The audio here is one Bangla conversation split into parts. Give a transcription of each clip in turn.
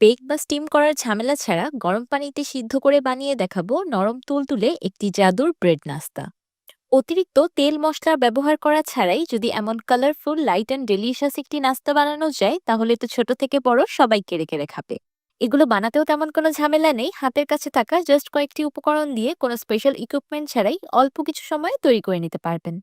বেক বা স্টিম করার ঝামেলা ছাড়া গরম পানিতে সিদ্ধ করে বানিয়ে দেখাবো নরম তুলতুলে একটি জাদুর ব্রেড নাস্তা। অতিরিক্ত তেল মশলা ব্যবহার করা ছাড়াই যদি এমন কালারফুল লাইট অ্যান্ড ডেলিশিয়াস একটি নাস্তা বানানো যায়, তাহলে তো ছোট থেকে বড় সবাই কেড়ে কেড়ে খাবে এগুলো বানাতেও তেমন কোনো ঝামেলা নেই, হাতের কাছে থাকা জাস্ট কয়েকটি উপকরণ দিয়ে কোনো স্পেশাল ইকুইপমেন্ট ছাড়াই অল্প কিছু সময়ে তৈরি করে নিতে পারবেন।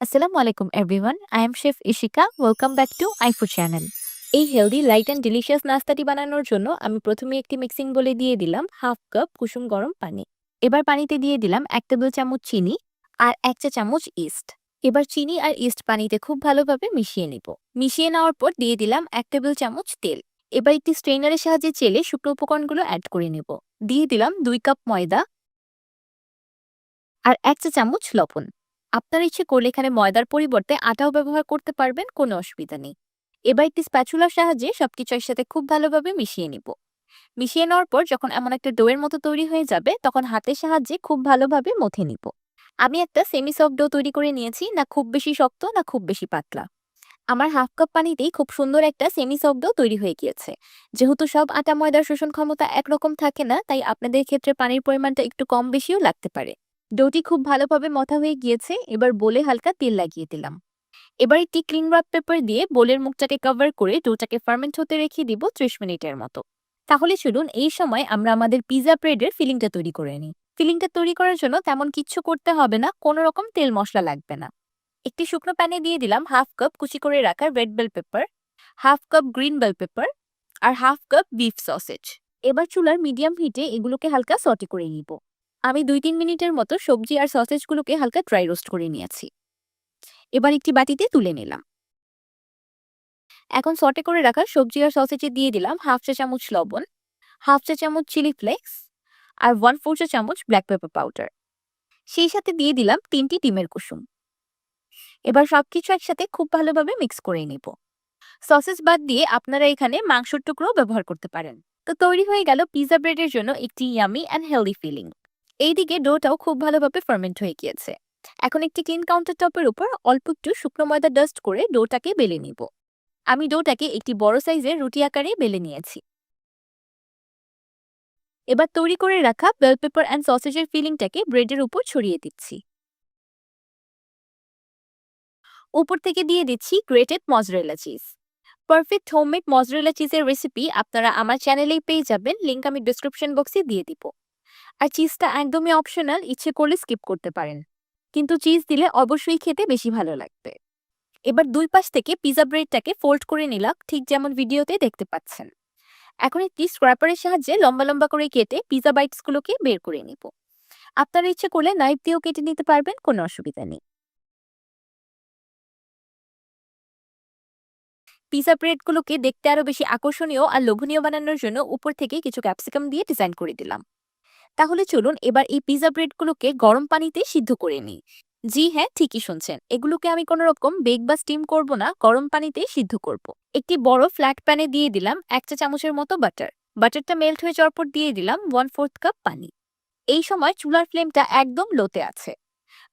আসসালামু আলাইকুম everyone I am chef Ishika welcome back to আইফু channel এই হেলদি লাইট অ্যান্ড ডিলিশিয়াস নাস্তাটি বানানোর জন্য আমি প্রথমে একটি মিক্সিং বলে দিয়ে দিলাম হাফ কাপ কুসুম গরম পানি। এবার পানিতে দিয়ে দিলাম এক টেবিল চামচ চিনি আর এক চা চামচ ইস্ট এবার চিনি আর ইস্ট পানিতে খুব ভালোভাবে মিশিয়ে নিব। মিশিয়ে নেওয়ার পর দিয়ে দিলাম এক টেবিল চামচ তেল। এবার একটি স্ট্রেনারের সাহায্যে চেলে শুকনো উপকরণগুলো অ্যাড করে নেব। দিয়ে দিলাম দুই কাপ ময়দা আর এক চা চামচ লবণ। আপনার ইচ্ছে করলে এখানে ময়দার পরিবর্তে আটাও ব্যবহার করতে পারবেন, কোনো অসুবিধা নেই। এবার একটি স্প্যাচুলার সাহায্যে সবকিছু একসাথে খুব ভালোভাবে মিশিয়ে নিব। মিশিয়ে নেওয়ার পর যখন এমন একটা ডোয়ের মতো তৈরি হয়ে যাবে, তখন হাতের সাহায্যে খুব ভালোভাবে মথে নিব। আমি একটা সেমি সফট ডো তৈরি করে নিয়েছি, না খুব বেশি শক্ত, না খুব বেশি পাতলা। আমার হাফ কাপ পানিতেই খুব সুন্দর একটা সেমি সফট ডো তৈরি হয়ে গিয়েছে। যেহেতু সব আটা ময়দার শোষণ ক্ষমতা একরকম থাকে না, তাই আপনাদের ক্ষেত্রে পানির পরিমাণটা একটু কম বেশিও লাগতে পারে। ডোটি খুব ভালোভাবে মথা হয়ে গিয়েছে, এবার বলে হালকা তেল লাগিয়ে দিলাম। এবার একটি ক্লিন রাপ পেপার দিয়ে বোলের মুখটাকে কভার করে ডোটাকে ফার্মেন্ট হতে রেখে দিব ত্রিশ মিনিটের মতো। তাহলে শুনুন এই সময় আমরা আমাদের পিজা ব্রেডের ফিলিংটা তৈরি করে নিই। ফিলিংটা তৈরি করার জন্য তেমন কিচ্ছু করতে হবে না, কোনো রকম তেল মশলা লাগবে না। একটি শুকনো প্যানে দিয়ে দিলাম হাফ কাপ কুচি করে রাখা red bell pepper half cup green bell pepper আর হাফ কাপ বিফ সসেজ এবার চুলার মিডিয়াম হিটে এগুলোকে হালকা সটি করে নিব। আমি দুই তিন মিনিটের মতো সবজি আর সসেজগুলোকে হালকা ড্রাই রোস্ট করে নিয়েছি। এবার একটি বাটিতে তুলে নিলাম। এখন সটে করে রাখা সবজি আর সসেজে দিয়ে দিলাম হাফ চা চামচ লবণ হাফ চা চামচ চিলি ফ্লেক্স আর ওয়ান ফোর চা চামচ ব্ল্যাক পেপার পাউডার সেই সাথে দিয়ে দিলাম তিনটি ডিমের কুসুম। এবার সবকিছু একসাথে খুব ভালোভাবে মিক্স করে নিব। সসেস বাদ দিয়ে আপনারা এখানে মাংসর টুকরো ব্যবহার করতে পারেন। তো তৈরি হয়ে গেল পিজা ব্রেডের জন্য একটি ইয়ামি অ্যান্ড হেলদি ফিলিং এইদিকে ডোটাও খুব ভালোভাবে ফার্মেন্ট হয়ে গিয়েছে। এখন একটি ক্লিন কাউন্টার টপের উপর অল্প একটু শুকনো ময়দা ডাস্ট করে ডোটাকে বেলে নিব। আমি ডোটাকে একটি বড় সাইজের রুটি আকারে বেলে নিয়েছি। এবার তৈরি করে রাখা বেল পেপার অ্যান্ড সসেজের ফিলিংটাকে ব্রেডের উপর ছড়িয়ে দিচ্ছি। উপর থেকে দিয়ে দিচ্ছি grated mozzarella cheese perfect homemade mozzarella চিজের recipe আপনারা আমার চ্যানেলেই পেয়ে যাবেন লিঙ্ক আমি ডিসক্রিপশন বক্সে দিয়ে দিব। আর চিজটা একদমই অপশনাল ইচ্ছে করলে স্কিপ করতে পারেন। কিন্তু চিজ দিলে অবশ্যই খেতে বেশি ভালো লাগবে। এবার দুই পাশ থেকে পিজা ব্রেডটাকে ফোল্ড করে নিলাম, ঠিক যেমন ভিডিওতে দেখতে পাচ্ছেন। এখন একটি স্ক্র্যাপারের সাহায্যে লম্বা লম্বা করে কেটে পিজা বাইটসগুলোকে বের করে নিব। আপনারা ইচ্ছে করলে নাইফ দিয়েও কেটে নিতে পারবেন, কোনো অসুবিধা নেই। পিজা ব্রেডগুলোকে দেখতে আরও বেশি আকর্ষণীয় আর লোভনীয় বানানোর জন্য উপর থেকে কিছু ক্যাপসিকাম দিয়ে ডিজাইন করে দিলাম। তাহলে চলুন এবার এই পিজা ব্রেডগুলোকে গরম পানিতে সিদ্ধ করে নিই। জি হ্যাঁ ঠিকই শুনছেন। এগুলোকে আমি কোনো রকম বেক বা স্টিম করব না, গরম পানিতে সিদ্ধ করব। একটি বড় ফ্ল্যাট প্যানে দিয়ে দিলাম এক চা চামচের মতো বাটার বাটারটা মেল্ট হয়ে পর দিয়ে দিলাম ওয়ান ফোর্থ কাপ পানি। এই সময় চুলার ফ্লেমটা একদম লোতে আছে।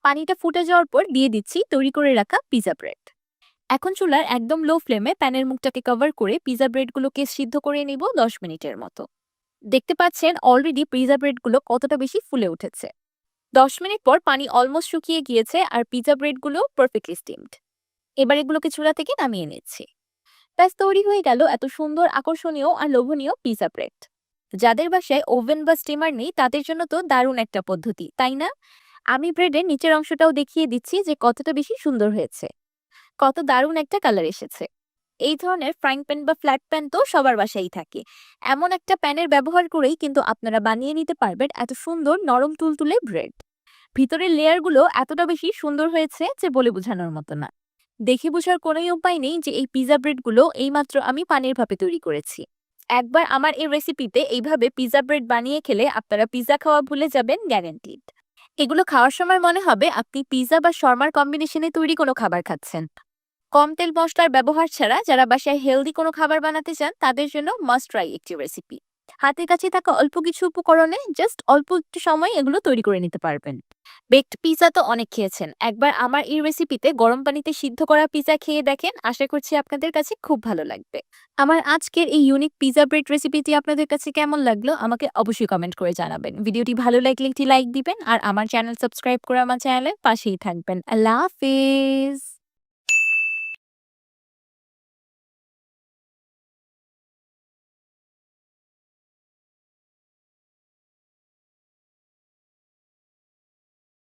পানিটা ফুটে যাওয়ার পর দিয়ে দিচ্ছি তৈরি করে রাখা পিজা ব্রেড এখন চুলার একদম লো ফ্লেমে প্যানের মুখটাকে কভার করে পিজা ব্রেডগুলোকে সিদ্ধ করে নিব দশ মিনিটের মতো। দেখতে পাচ্ছেন অলরেডি পিজা ব্রেডগুলো কতটা বেশি ফুলে উঠেছে। দশ মিনিট পর পানি অলমোস্ট শুকিয়ে গিয়েছে আর পিজা ব্রেডগুলো পারফেক্টলি স্টিমড এবার এগুলোকে চুলা থেকে নামিয়ে নিচ্ছি। ব্যাস, তৈরি হয়ে গেল এত সুন্দর, আকর্ষণীয় আর লোভনীয় পিজা ব্রেড যাদের বাসায় ওভেন বা স্টিমার নেই, তাদের জন্য তো দারুণ একটা পদ্ধতি, তাই না? আমি ব্রেডের নিচের অংশটাও দেখিয়ে দিচ্ছি যে কতটা বেশি সুন্দর হয়েছে। কত দারুণ একটা কালার এসেছে। এই ধরনের ফ্রাইং প্যান বা ফ্ল্যাট প্যান তো সবার বাসায় থাকে। এমন একটা প্যানের ব্যবহার করেই কিন্তু আপনারা বানিয়ে নিতে পারবেন এত সুন্দর নরম তুলতুলে ব্রেড ভিতরের লেয়ারগুলো এতটা বেশি সুন্দর হয়েছে যে বলে বোঝানোর মতো না। দেখে বোঝার কোনোই উপায় নেই যে এই পিজা ব্রেডগুলো এইমাত্র আমি পানির ভাপে তৈরি করেছি। একবার আমার এই রেসিপিতে এইভাবে পিজা ব্রেড বানিয়ে খেলে আপনারা পিজা খাওয়া ভুলে যাবেন গ্যারেন্টিড এগুলো খাওয়ার সময় মনে হবে আপনি পিজা বা শর্মার কম্বিনেশনে তৈরি কোনো খাবার খাচ্ছেন। কম তেল মশলার ব্যবহার ছাড়া যারা বাসায় হেলদি কোনো খাবার বানাতে চান, তাদের জন্য মাস্ট ট্রাই একটি রেসিপি হাতের কাছে থাকা অল্প কিছু উপকরণে জাস্ট অল্প একটু সময় এগুলো তৈরি করে নিতে পারবেন বেকড পিৎজা তো অনেক খেয়েছেন। একবার আমার এই রেসিপিতে গরম পানিতে সিদ্ধ করা পিৎজা খেয়ে দেখেন। আশা করছি আপনাদের কাছে খুব ভালো লাগবে। আমার আজকের এই ইউনিক পিৎজা ব্রেড রেসিপিটি আপনাদের কাছে কেমন লাগল, আমাকে অবশ্যই কমেন্ট করে জানাবেন। ভিডিওটি ভালো লাগলে একটি লাইক দিবেন, আর আমার চ্যানেল সাবস্ক্রাইব করে আমার চ্যানেলের পাশেই থাকবেন। আল্লাহ হাফেজ।